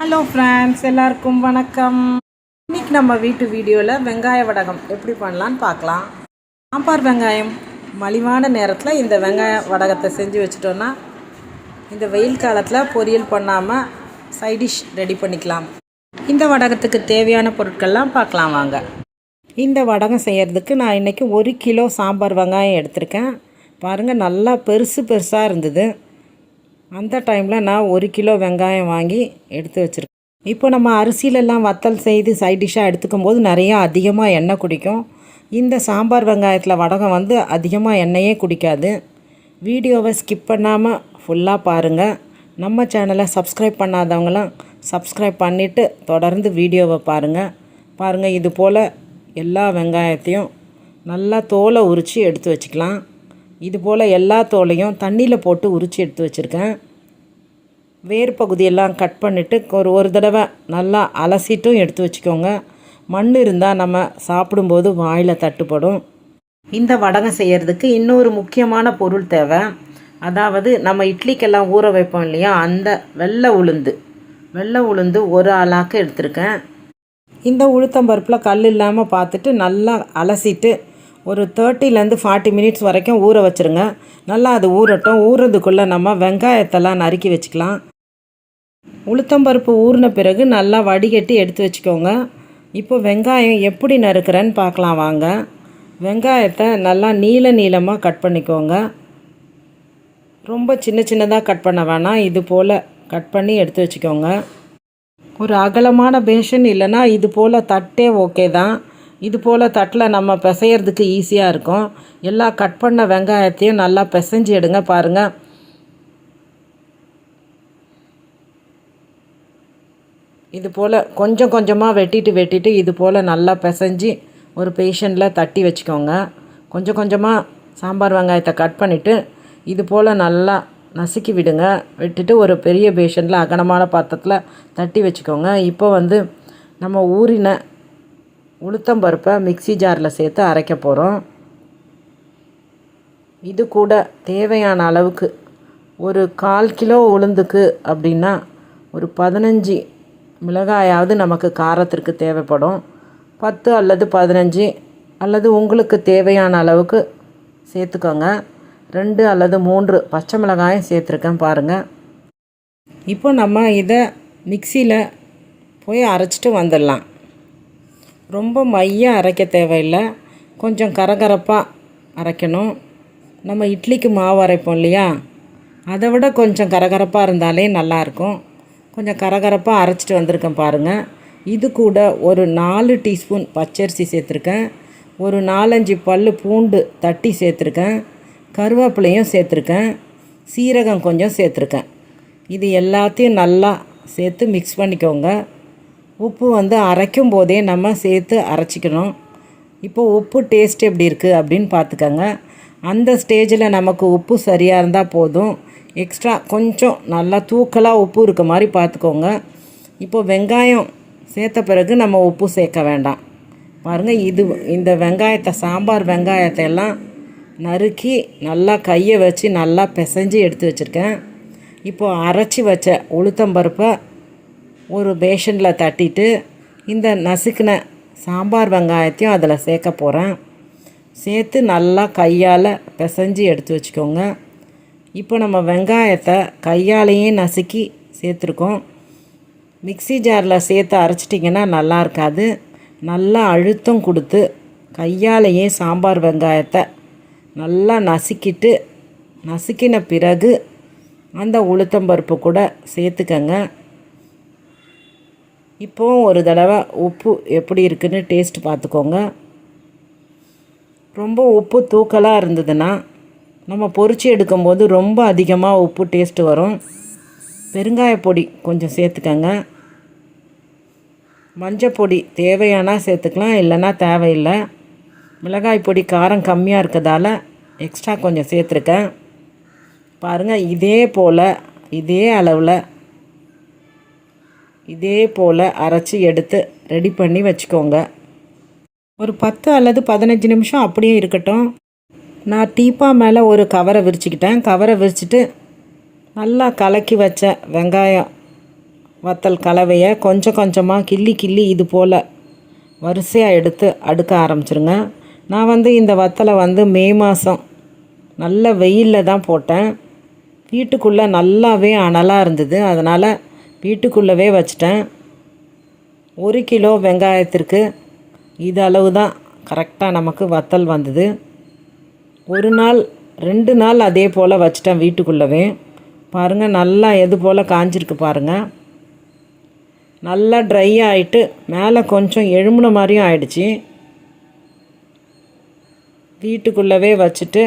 Hello friends எல்லாருக்கும் வணக்கம். இன்றைக்கி நம்ம வீட்டு வீடியோவில் வெங்காய வடகம் எப்படி பண்ணலான்னு பார்க்கலாம். சாம்பார் வெங்காயம். மலிவான நேரத்தில் இந்த வெங்காய வடகத்தை செஞ்சு வச்சுட்டோன்னா இந்த வெயில் காலத்தில் பொரியல் பண்ணாமல் சைடிஷ் ரெடி பண்ணிக்கலாம். இந்த வடகத்துக்கு தேவையான பொருட்கள்லாம் பார்க்கலாம் வாங்க. இந்த வடகம் செய்கிறதுக்கு நான் இன்றைக்கி ஒரு கிலோ சாம்பார் வெங்காயம் எடுத்திருக்கேன். பாருங்கள் நல்லா பெருசு பெருசாக இருந்தது. அந்த டைமில் நான் ஒரு கிலோ வெங்காயம் வாங்கி எடுத்து வச்சுருக்கேன். இப்போ நம்ம அரிசியிலெல்லாம் வத்தல் செய்து சைட் டிஷ்ஷாக எடுத்துக்கும் போது நிறையா அதிகமாக எண்ணெய் குடிக்கும். இந்த சாம்பார் வெங்காயத்தில் வடகம் வந்து அதிகமாக எண்ணெயே குடிக்காது. வீடியோவை ஸ்கிப் பண்ணாமல் ஃபுல்லாக பாருங்கள் நம்ம சேனலை சப்ஸ்கிரைப் பண்ணாதவங்களாம் சப்ஸ்கிரைப் பண்ணிவிட்டு தொடர்ந்து வீடியோவை பாருங்கள் பாருங்கள் இது போல் எல்லா வெங்காயத்தையும் நல்லா தோலை உரித்து எடுத்து வச்சுக்கலாம். இது போல் எல்லா தோலையும் தண்ணியில் போட்டு உரித்து எடுத்து வச்சுருக்கேன். வேர் பகுதியெல்லாம் கட் பண்ணிவிட்டு ஒரு ஒரு தடவை நல்லா அலசிட்டும் எடுத்து வச்சுக்கோங்க. மண் இருந்தால் நம்ம சாப்பிடும்போது வாயில் தட்டுப்படும். இந்த வடகம் செய்கிறதுக்கு இன்னொரு முக்கியமான பொருள் தேவை. அதாவது நம்ம இட்லிக்கெல்லாம் ஊற வைப்போம் இல்லையா? அந்த வெள்ளை உளுந்து. வெள்ளை உளுந்து ஒரு ஆளாக்கு எடுத்திருக்கேன். இந்த உளுத்தம்பருப்பில் கல் இல்லாமல் பார்த்துட்டு நல்லா அலசிட்டு ஒரு தேர்ட்டிலேருந்து ஃபார்ட்டி மினிட்ஸ் வரைக்கும் ஊற வச்சுருங்க. நல்லா அது ஊறட்டும். ஊறுறதுக்குள்ளே நம்ம வெங்காயத்தெல்லாம் நறுக்கி வச்சுக்கலாம். உளுத்தம்பருப்பு ஊறின பிறகு நல்லா வடிகட்டி எடுத்து வச்சுக்கோங்க. இப்போ வெங்காயம் எப்படி நறுக்கிறேன்னு பார்க்கலாம் வாங்க. வெங்காயத்தை நல்லா நீல நீளமாக கட் பண்ணிக்கோங்க. ரொம்ப சின்ன சின்னதாக கட் பண்ண வேணாம். இது போல் கட் பண்ணி எடுத்து வச்சுக்கோங்க. ஒரு அகலமான பேஷன் இல்லைன்னா இது போல் தட்டே ஓகே தான். இது போல் தட்டில் நம்ம பிசையிறதுக்கு ஈஸியாக இருக்கும். எல்லா கட் பண்ண வெங்காயத்தையும் நல்லா பிசைஞ்சு எடுங்க பாருங்கள் இது போல் கொஞ்சம் கொஞ்சமாக வெட்டிட்டு வெட்டிட்டு இது போல் நல்லா பிசைஞ்சு ஒரு பேஷண்ட்டில் தட்டி வச்சுக்கோங்க. கொஞ்சம் கொஞ்சமாக சாம்பார் வெங்காயத்தை கட் பண்ணிவிட்டு இது போல் நல்லா நசுக்கி விடுங்க. விட்டுட்டு ஒரு பெரிய பேஷண்ட்டில் அகனமான பாத்திரத்தில் தட்டி வச்சுக்கோங்க. இப்போ வந்து நம்ம ஊறின உளுத்தம்பருப்பை மிக்ஸி ஜாரில் சேர்த்து அரைக்க போகிறோம். இது கூட தேவையான அளவுக்கு ஒரு கால் கிலோ உளுந்துக்கு அப்படின்னா ஒரு பதினஞ்சு மிளகாயாவது நமக்கு காரத்திற்கு தேவைப்படும். பத்து அல்லது பதினஞ்சு அல்லது உங்களுக்கு தேவையான அளவுக்கு சேர்த்துக்கோங்க. ரெண்டு அல்லது மூன்று பச்சை மிளகாயும் சேர்த்துருக்கேன் பாருங்கள் இப்போ நம்ம இதை மிக்சியில் போய் அரைச்சிட்டு வந்துடலாம். ரொம்ப மையம் அரைக்க தேவையில்லை. கொஞ்சம் கரகரப்பாக அரைக்கணும். நம்ம இட்லிக்கு மாவு அரைப்போம் இல்லையா? அதை விட கொஞ்சம் கரகரப்பாக இருந்தாலே நல்லாயிருக்கும் கொஞ்சம் கரகரப்பாக அரைச்சிட்டு வந்திருக்கேன் பாருங்கள் இது கூட ஒரு நாலு டீஸ்பூன் பச்சரிசி சேர்த்துருக்கேன். ஒரு நாலஞ்சு பல் பூண்டு தட்டி சேர்த்துருக்கேன். கருவேப்பிலையும் சேர்த்துருக்கேன். சீரகம் கொஞ்சம் சேர்த்துருக்கேன். இது எல்லாத்தையும் நல்லா சேர்த்து மிக்ஸ் பண்ணிக்கோங்க. உப்பு வந்து அரைக்கும் போதே நம்ம சேர்த்து அரைச்சிக்கணும். இப்போ உப்பு டேஸ்ட் எப்படி இருக்குது அப்படின்னு பார்த்துக்கோங்க. அந்த ஸ்டேஜில் நமக்கு உப்பு சரியாக இருந்தால் போதும். எக்ஸ்ட்ரா கொஞ்சம் நல்லா தூக்கலாக உப்பு இருக்க மாதிரி பார்த்துக்கோங்க. இப்போ வெங்காயம் சேர்த்த பிறகு நம்ம உப்பு சேர்க்க வேண்டாம். பாருங்கள் இது இந்த வெங்காயத்தை சாம்பார் வெங்காயத்தை எல்லாம் நறுக்கி நல்லா கையை வச்சு நல்லா பிசைஞ்சு எடுத்து வச்சுருக்கேன். இப்போது அரைச்சி வச்ச உளுத்தம்பருப்பை ஒரு பேஷனில் தட்டிட்டு இந்த நசுக்கின சாம்பார் வெங்காயத்தையும் அதில் சேர்க்க போகிறேன் சேர்த்து நல்லா கையால் பிசைஞ்சு எடுத்து வச்சுக்கோங்க. இப்போ நம்ம வெங்காயத்தை கையாலேயே நசுக்கி சேர்த்துருக்கோம். மிக்ஸி ஜாரில் சேர்த்து அரைச்சிட்டிங்கன்னா நல்லா இருக்காது. நல்லா அழுத்தம் கொடுத்து கையாலேயே சாம்பார் வெங்காயத்தை நல்லா நசுக்கிட்டு நசுக்கின பிறகு அந்த உளுத்தம்பருப்பு கூட சேர்த்துக்கங்க. இப்போவும் ஒரு தடவை உப்பு எப்படி இருக்குதுன்னு டேஸ்ட் பார்த்துக்கோங்க. ரொம்ப உப்பு தூக்கலாக இருந்ததுன்னா நம்ம பொறிச்சு எடுக்கும்போது ரொம்ப அதிகமாக உப்பு டேஸ்ட்டு வரும். பெருங்காய பொடி கொஞ்சம் சேர்த்துக்கங்க. மஞ்சள் பொடி தேவையானா சேர்த்துக்கலாம் இல்லைன்னா தேவையில்லை. மிளகாய் பொடி காரம் கம்மியாக இருக்கிறதால எக்ஸ்ட்ரா கொஞ்சம் சேர்த்துருக்கேன். பாருங்கள் இதே போல் இதே அளவில் இதே போல் அரைச்சி எடுத்து ரெடி பண்ணி வச்சுக்கோங்க. ஒரு பத்து அல்லது பதினஞ்சு நிமிஷம் அப்படியே இருக்கட்டும். நான் டீப்பா மேலே ஒரு கவரை விரிச்சுக்கிட்டேன். கவரை விரிச்சிட்டு நல்லா கலக்கி வச்ச வெங்காயம் வத்தல் கலவையை கொஞ்சம் கொஞ்சமாக கிள்ளி கிள்ளி இது போல் வரிசையாக எடுத்து அடுக்க ஆரம்பிச்சிருங்க. நான் வந்து இந்த வத்தலை வந்து மே மாதம் நல்ல வெயிலில் தான் போட்டேன். வீட்டுக்குள்ளே நல்லாவே அனலாக இருந்தது. அதனால் வீட்டுக்குள்ளவே வச்சிட்டேன். ஒரு கிலோ வெங்காயத்திற்கு இது அளவு தான் கரெக்டாக நமக்கு வத்தல் வந்தது. ஒரு நாள் ரெண்டு நாள் அதே போல் வச்சிட்டேன் வீட்டுக்குள்ளவே. பாருங்கள் நல்லா எது போல் காஞ்சிருக்கு பாருங்கள் நல்லா ட்ரை ஆகிட்டு மேலே கொஞ்சம் எழும்புன மாதிரியும் ஆயிடுச்சு. வீட்டுக்குள்ளவே வச்சுட்டு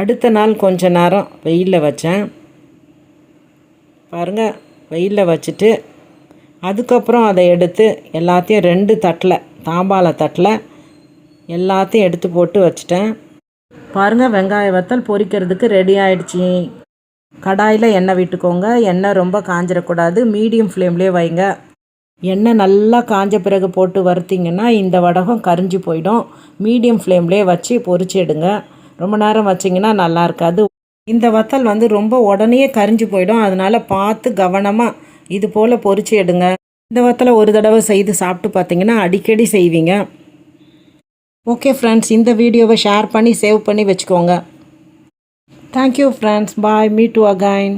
அடுத்த நாள் கொஞ்ச நேரம் வெயிலில் வச்சேன். பாருங்கள் வெயிலில் வச்சுட்டு அதுக்கப்புறம் அதை எடுத்து எல்லாத்தையும் ரெண்டு தட்டில் தாம்பால தட்டில் எல்லாத்தையும் எடுத்து போட்டு வச்சிட்டேன். பாருங்கள் வெங்காய வத்தல் பொரிக்கிறதுக்கு ரெடி ஆயிடுச்சு. கடாயில் எண்ணெய் விட்டுக்கோங்க. எண்ணெய் ரொம்ப காஞ்சிடக்கூடாது மீடியம் ஃப்ளேம்லேயே வைங்க. எண்ணெய் நல்லா காஞ்ச பிறகு போட்டு வறுத்திங்கன்னா இந்த வடகம் கரிஞ்சு போயிடும். மீடியம் ஃப்ளேம்லேயே வச்சு பொரிச்சு எடுங்க. ரொம்ப நேரம் வச்சிங்கன்னா நல்லா இருக்காது. இந்த வத்தல் வந்து ரொம்ப உடனே கரிஞ்சு போயிடும். அதனால் பார்த்து கவனமாக இது போல் பொரிச்சு எடுங்க. இந்த வத்தலை ஒரு தடவை செய்து சாப்பிட்டு பார்த்தீங்கன்னா அடிக்கடி செய்வீங்க. ஓகே ஃப்ரெண்ட்ஸ் இந்த வீடியோவை ஷேர் பண்ணி சேவ் பண்ணி வச்சுக்கோங்க. Thank you friends bye meet you again